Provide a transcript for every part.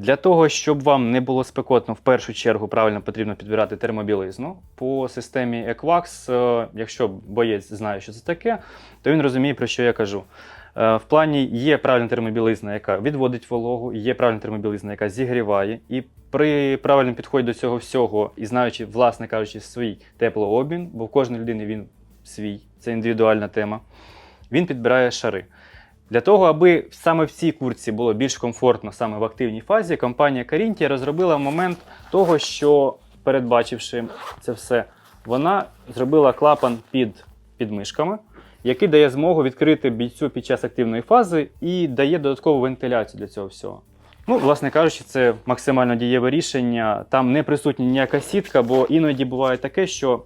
Для того, щоб вам не було спекотно, в першу чергу правильно потрібно підбирати термобілизну. По системі Equax, е, якщо боєць знає, що це таке, то він розуміє, про що я кажу. Е, В плані є правильна термобілизна, яка відводить вологу, є правильна термобілизна, яка зігріває. І при правильному підході до цього всього, і знаючи, власне кажучи, свій теплообмін, бо в кожної людини він свій, це індивідуальна тема, він підбирає шари. Для того, аби саме в цій куртці було більш комфортно саме в активній фазі, компанія Carinthiа розробила момент того, що, передбачивши це все, вона зробила клапан під підмишками, який дає змогу відкрити бійцю під час активної фази і дає додаткову вентиляцію для цього всього. Ну, власне кажучи, це максимально дієве рішення. Там не присутня ніяка сітка, бо іноді буває таке, що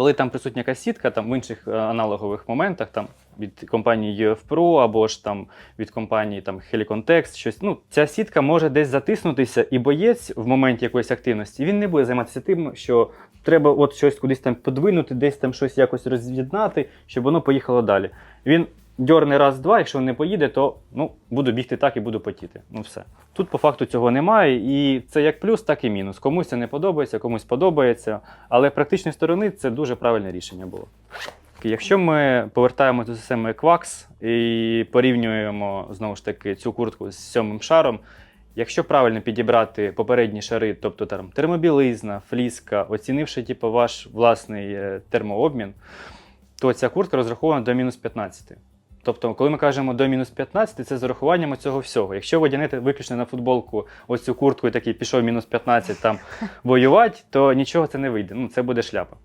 коли там присутня якась сітка, там в інших е, аналогових моментах, там від компанії UF Pro або ж там від компанії там Helicontext, щось, ну, ця сітка може десь затиснутися, і боєць в моменті якоїсь активності він не буде займатися тим, що треба от щось кудись там подвинути, десь там щось якось роз'єднати, щоб воно поїхало далі. Він дьорне раз-два, якщо не поїде, то ну, буду бігти так і буду потіти. Ну все. Тут по факту цього немає, і це як плюс, так і мінус. Комусь це не подобається, комусь подобається. Але практичної сторони це дуже правильне рішення було. Якщо ми повертаємося до системи Equax і порівнюємо знову ж таки цю куртку з сьомим шаром, якщо правильно підібрати попередні шари, тобто там термобілизна, фліска, оцінивши типу, ваш власний е, термообмін, то ця куртка розрахована до мінус 15. Тобто, коли ми кажемо до мінус 15, це з урахуванням цього всього. Якщо одягнете виключно на футболку оцю куртку і такий пішов мінус 15 там воювати, то нічого це не вийде. Ну, це буде шляпа.